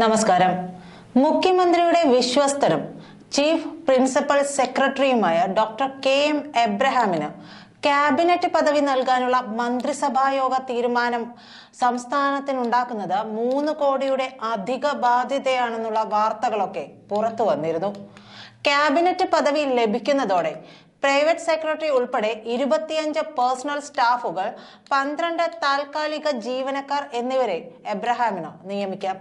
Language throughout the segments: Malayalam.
നമസ്കാരം. മുഖ്യമന്ത്രിയുടെ വിശ്വസ്തനും ചീഫ് പ്രിൻസിപ്പൽ സെക്രട്ടറിയുമായ ഡോക്ടർ കെ എം എബ്രഹാമിന് ക്യാബിനറ്റ് പദവി നൽകാനുള്ള മന്ത്രിസഭായോഗ തീരുമാനം സംസ്ഥാനത്തിനുണ്ടാക്കുന്നത് മൂന്ന് കോടിയുടെ അധിക ബാധ്യതയാണെന്നുള്ള വാർത്തകളൊക്കെ പുറത്തു വന്നിരുന്നു. ക്യാബിനറ്റ് പദവി ലഭിക്കുന്നതോടെ പ്രൈവറ്റ് സെക്രട്ടറി ഉൾപ്പെടെ ഇരുപത്തിയഞ്ച് പേഴ്സണൽ സ്റ്റാഫുകൾ പന്ത്രണ്ട് താൽക്കാലിക ജീവനക്കാർ എന്നിവരെ എബ്രഹാമിനോ നിയമിക്കാം.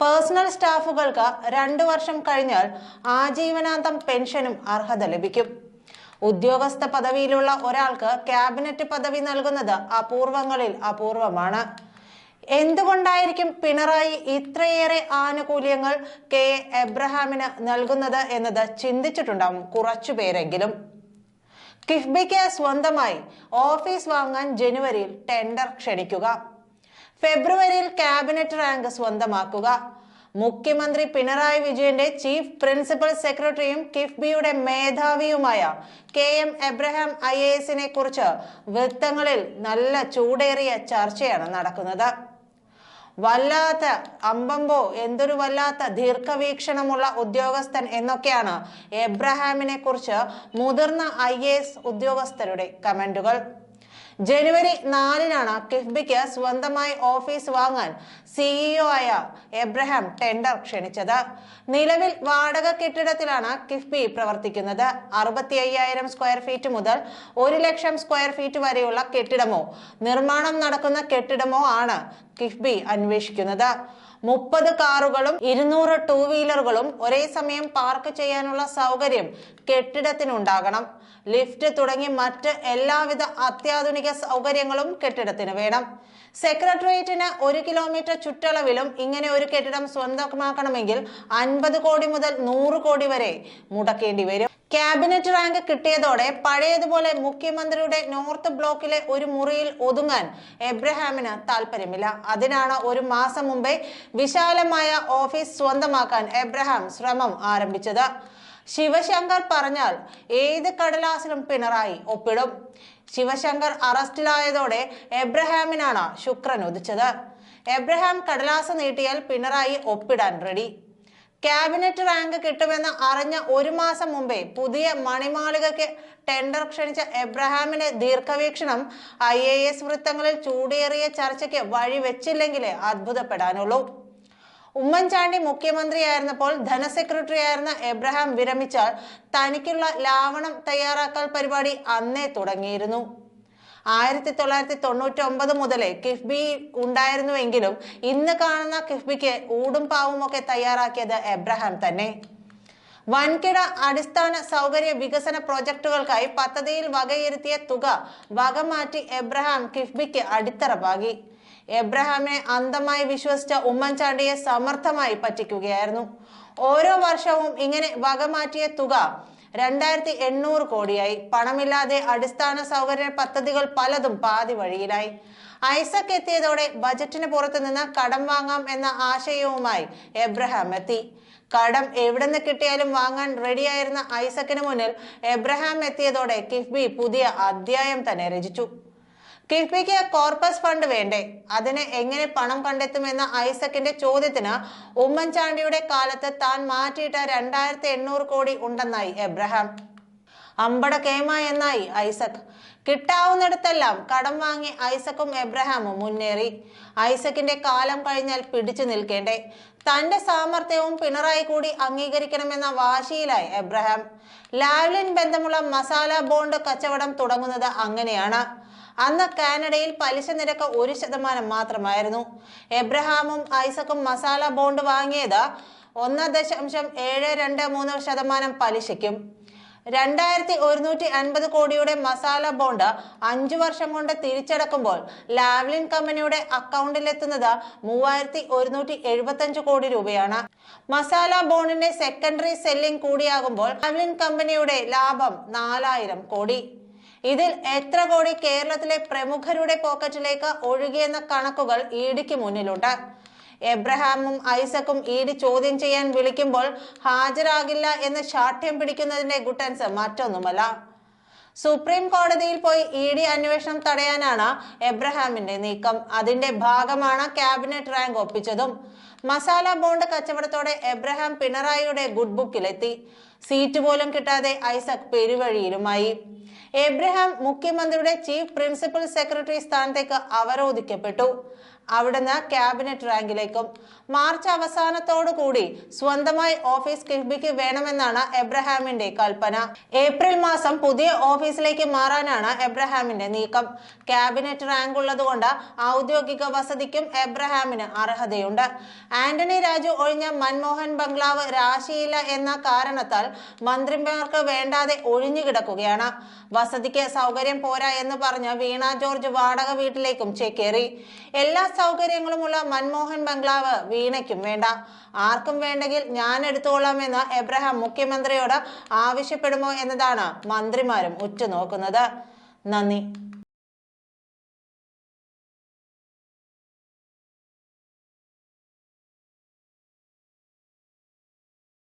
പേഴ്സണൽ സ്റ്റാഫുകൾക്ക് രണ്ടു വർഷം കഴിഞ്ഞാൽ ആജീവനാന്തം പെൻഷനും അർഹത ലഭിക്കും. ഉദ്യോഗസ്ഥ പദവിയിലുള്ള ഒരാൾക്ക് ക്യാബിനറ്റ് പദവി നൽകുന്നത് അപൂർവങ്ങളിൽ അപൂർവമാണ്. എന്തുകൊണ്ടായിരിക്കും പിണറായി ഇത്രയേറെ ആനുകൂല്യങ്ങൾ കെ. എബ്രഹാമിന് നൽകുന്നത് എന്നത് ചിന്തിച്ചിട്ടുണ്ടാവും കുറച്ചുപേരെങ്കിലും കിഫ്ബിക്ക് സ്വന്തമായി ഓഫീസ് വാങ്ങാൻ ജനുവരിയിൽ ടെൻഡർ ക്ഷണിക്കുക. ഫെബ്രുവരിയിൽ ക്യാബിനറ്റ് റാങ്ക് സ്വന്തമാക്കുക. മുഖ്യമന്ത്രി പിണറായി വിജയന്റെ ചീഫ് പ്രിൻസിപ്പൽ സെക്രട്ടറിയും കിഫ്ബിയുടെ മേധാവിയുമായ K M Abraham I A എസിനെ കുറിച്ച് വൃത്തങ്ങളിൽ നല്ല ചൂടേറിയ ചർച്ചയാണ് നടക്കുന്നത്. വല്ലാത്ത അമ്പമ്പോ എന്തൊരു വല്ലാത്ത ദീർഘവീക്ഷണമുള്ള ഉദ്യോഗസ്ഥൻ എന്നൊക്കെയാണ് എബ്രഹാമിനെ കുറിച്ച് മുതിർന്ന ഐ ഉദ്യോഗസ്ഥരുടെ കമന്റുകൾ. ജനുവരി നാലിനാണ് കിഫ്ബിക്ക് സ്വന്തമായി ഓഫീസ് വാങ്ങാൻ സിഇഒ ആയ എബ്രഹാം ടെൻഡർ ക്ഷണിച്ചത്. നിലവിൽ വാടക കെട്ടിടത്തിലാണ് കിഫ്ബി പ്രവർത്തിക്കുന്നത്. അറുപത്തി അയ്യായിരം സ്ക്വയർ ഫീറ്റ് മുതൽ ഒരു ലക്ഷം സ്ക്വയർ ഫീറ്റ് വരെയുള്ള കെട്ടിടമോ നിർമ്മാണം നടക്കുന്ന കെട്ടിടമോ ആണ് കിഫ്ബി അന്വേഷിക്കുന്നത്. മുപ്പത് കാറുകളും ഇരുന്നൂറ് ടൂ വീലറുകളും ഒരേ സമയം പാർക്ക് ചെയ്യാനുള്ള സൗകര്യം കെട്ടിടത്തിനുണ്ടാകണം. ലിഫ്റ്റ് തുടങ്ങി മറ്റ് എല്ലാവിധ അത്യാധുനിക സൗകര്യങ്ങളും കെട്ടിടത്തിന് വേണം. സെക്രട്ടേറിയറ്റിന് ഒരു കിലോമീറ്റർ ചുറ്റളവിലും ഇങ്ങനെ ഒരു കെട്ടിടം സ്വന്തമാക്കണമെങ്കിൽ അൻപത് കോടി മുതൽ നൂറ് കോടി വരെ മുടക്കേണ്ടി വരും. ക്യാബിനറ്റ് റാങ്ക് കിട്ടിയതോടെ പഴയതുപോലെ മുഖ്യമന്ത്രിയുടെ നോർത്ത് ബ്ലോക്കിലെ ഒരു മുറിയിൽ ഒതുങ്ങാൻ എബ്രഹാമിന് താല്പര്യമില്ല അതിനാണ് ഒരു മാസം മുമ്പേ വിശാലമായ ഓഫീസ് സ്വന്തമാക്കാൻ എബ്രഹാം ശ്രമം ആരംഭിച്ചത്. ശിവശങ്കർ പറഞ്ഞാൽ ഏത് കടലാസിലും പിണറായി ഒപ്പിടും. ശിവശങ്കർ അറസ്റ്റിലായതോടെ എബ്രഹാമിനാണ് ശുക്രൻ ഉദിച്ചത്. എബ്രഹാം കടലാസ് നീട്ടിയാൽ പിണറായി ഒപ്പിടാൻ റെഡി ക്യാബിനറ്റ് റാങ്ക് കിട്ടുമെന്ന് അറിഞ്ഞ ഒരു മാസം മുമ്പേ പുതിയ മണിമാളികയ്ക്ക് ടെൻഡർ ക്ഷണിച്ച എബ്രഹാമിന്റെ ദീർഘവീക്ഷണം. ഐ എ എസ് വൃത്തങ്ങളിൽ ചൂടേറിയ ചർച്ചയ്ക്ക് വഴിവെച്ചില്ലെങ്കിലേ അത്ഭുതപ്പെടാനുള്ളൂ. ഉമ്മൻചാണ്ടി മുഖ്യമന്ത്രിയായിരുന്നപ്പോൾ ധനസെക്രട്ടറി ആയിരുന്ന എബ്രഹാം വിരമിച്ചാൽ തനിക്കുള്ള ലാവണം തയ്യാറാക്കൽ പരിപാടി അന്നേ തുടങ്ങിയിരുന്നു. ആയിരത്തി തൊള്ളായിരത്തി തൊണ്ണൂറ്റി ഒമ്പത് മുതലേ കിഫ്ബി ഉണ്ടായിരുന്നുവെങ്കിലും ഇന്ന് കാണുന്ന കിഫ്ബിക്ക് ഊടും പാവും ഒക്കെ തയ്യാറാക്കിയത് എബ്രഹാം തന്നെ. വൻകിട അടിസ്ഥാന സൗകര്യ വികസന പ്രോജക്റ്റുകൾക്കായി പദ്ധതിയിൽ വകയിരുത്തിയ തുക വകമാറ്റി എബ്രഹാം കിഫ്ബിക്ക് അടിത്തറ പാകി. എബ്രഹാമിനെ അന്ധമായി വിശ്വസിച്ച ഉമ്മൻചാണ്ടിയെ സമർത്ഥമായി പറ്റിക്കുകയായിരുന്നു. ഓരോ വർഷവും ഇങ്ങനെ വകമാറ്റിയ തുക രണ്ടായിരത്തി എണ്ണൂറ് കോടിയായി. പണമില്ലാതെ അടിസ്ഥാന സൗകര്യ പദ്ധതികൾ പലതും പാതി വഴിയിലായി. ഐസക് എത്തിയതോടെ ബജറ്റിന് പുറത്തു നിന്ന് കടം വാങ്ങാം എന്ന ആശയവുമായി എബ്രഹാം എത്തി. കടം എവിടെ നിന്ന് കിട്ടിയാലും വാങ്ങാൻ റെഡിയായിരുന്ന ഐസക്കിന് മുന്നിൽ എബ്രഹാം എത്തിയതോടെ കിഫ്ബി പുതിയ അധ്യായം തന്നെ രചിച്ചു. കിഫ്ബിക്ക് കോർപ്പസ് ഫണ്ട് വേണ്ടേ? അതിന് എങ്ങനെ പണം കണ്ടെത്തുമെന്ന ഐസക്കിന്റെ ചോദ്യത്തിന് ഉമ്മൻചാണ്ടിയുടെ കാലത്ത് താൻ മാറ്റിയിട്ട രണ്ടായിരത്തി എണ്ണൂറ് കോടി ഉണ്ടെന്നായി എബ്രഹാം. അമ്പട കേമ എന്നായി ഐസക്. കിട്ടാവുന്നിടത്തെല്ലാം കടം വാങ്ങി ഐസക്കും എബ്രഹാമും മുന്നേറി. ഐസക്കിന്റെ കാലം കഴിഞ്ഞാൽ പിടിച്ചു നിൽക്കേണ്ടേ? തന്റെ സാമർത്ഥ്യവും പിണറായി കൂടി അംഗീകരിക്കണമെന്ന വാശിയിലായി എബ്രഹാം. ലാവ്ലിൻ ബന്ധമുള്ള മസാല ബോണ്ട് കച്ചവടം തുടങ്ങുന്നത് അങ്ങനെയാണ്. അന്ന് കാനഡയിൽ പലിശ നിരക്ക് ഒരു ശതമാനം മാത്രമായിരുന്നു. എബ്രഹാമും ഐസക്കും മസാല ബോണ്ട് വാങ്ങിയത് ഒന്ന് ദശാംശം ഏഴ് രണ്ട് മൂന്ന് ശതമാനം പലിശയ്ക്കും. രണ്ടായിരത്തി ഒരുന്നൂറ്റി അൻപത് കോടിയുടെ മസാല ബോണ്ട് അഞ്ചു വർഷം കൊണ്ട് തിരിച്ചടക്കുമ്പോൾ ലാവ്ലിൻ കമ്പനിയുടെ അക്കൗണ്ടിലെത്തുന്നത് മൂവായിരത്തി ഒരുന്നൂറ്റി എഴുപത്തി അഞ്ച് കോടി രൂപയാണ്. മസാല ബോണ്ടിന്റെ സെക്കൻഡറി സെല്ലിംഗ് കൂടിയാകുമ്പോൾ ലാവ്ലിൻ കമ്പനിയുടെ ലാഭം നാലായിരം കോടി. ഇതിൽ എത്ര കോടി കേരളത്തിലെ പ്രമുഖരുടെ പോക്കറ്റിലേക്ക് ഒഴുകിയെന്ന കണക്കുകൾ ഇഡിക്ക് മുന്നിലുണ്ട്. എബ്രഹാമും ഐസക്കും ഈഡി ചോദ്യം ചെയ്യാൻ വിളിക്കുമ്പോൾ ഹാജരാകില്ല എന്ന് ശാഠ്യം പിടിക്കുന്നതിന്റെ ഗുട്ടൻസ് മറ്റൊന്നുമല്ല. സുപ്രീം കോടതിയിൽ പോയി ഇ ഡി അന്വേഷണം തടയാനാണ് എബ്രഹാമിന്റെ നീക്കം. അതിന്റെ ഭാഗമാണ് ക്യാബിനറ്റ് റാങ്ക് ഒപ്പിച്ചതും. മസാല ബോണ്ട് കച്ചവടത്തോടെ എബ്രഹാം പിണറായിയുടെ ഗുഡ് ബുക്കിലെത്തി. സീറ്റ് പോലും കിട്ടാതെ ഐസക് പെരുവഴിയിലുമായി. എബ്രഹാം മുഖ്യമന്ത്രിയുടെ ചീഫ് പ്രിൻസിപ്പൽ സെക്രട്ടറി സ്ഥാനത്തേക്ക് അവരോധിക്കപ്പെട്ടു. അവിടുന്ന് ക്യാബിനറ്റ് റാങ്കിലേക്കും. മാർച്ച് അവസാനത്തോടു കൂടി സ്വന്തമായി ഓഫീസ് കിഫ്ബിക്ക് വേണമെന്നാണ് എബ്രഹാമിന്റെ കൽപ്പന. ഏപ്രിൽ മാസം പുതിയ ഓഫീസിലേക്ക് മാറാനാണ് എബ്രഹാമിന്റെ നീക്കം. ക്യാബിനറ്റ് റാങ്ക് ഉള്ളതുകൊണ്ട് ഔദ്യോഗിക വസതിക്കും എബ്രഹാമിന് അർഹതയുണ്ട്. ആന്റണി രാജു ഒഴിഞ്ഞ മൻമോഹൻ ബംഗ്ലാവ് രാശിയില്ല എന്ന കാരണത്താൽ മന്ത്രിമാർക്ക് വേണ്ടാതെ ഒഴിഞ്ഞു കിടക്കുകയാണ്. വസതിക്ക് സൗകര്യം പോരാ എന്ന് പറഞ്ഞ് വീണ ജോർജ് വാടക വീട്ടിലേക്കും ചേക്കേറി. എല്ലാ സൗകര്യങ്ങളുമുള്ള മൻമോഹൻ ബംഗ്ലാവ് വീണയ്ക്കും വേണ്ട. ആർക്കും വേണ്ടെങ്കിൽ ഞാൻ എടുത്തുകൊള്ളാം എന്ന് എബ്രഹാം മുഖ്യമന്ത്രിയോട് ആവശ്യപ്പെടുമോ എന്നതാണ് മന്ത്രിമാരും ഉറ്റുനോക്കുന്നത്. നന്ദി.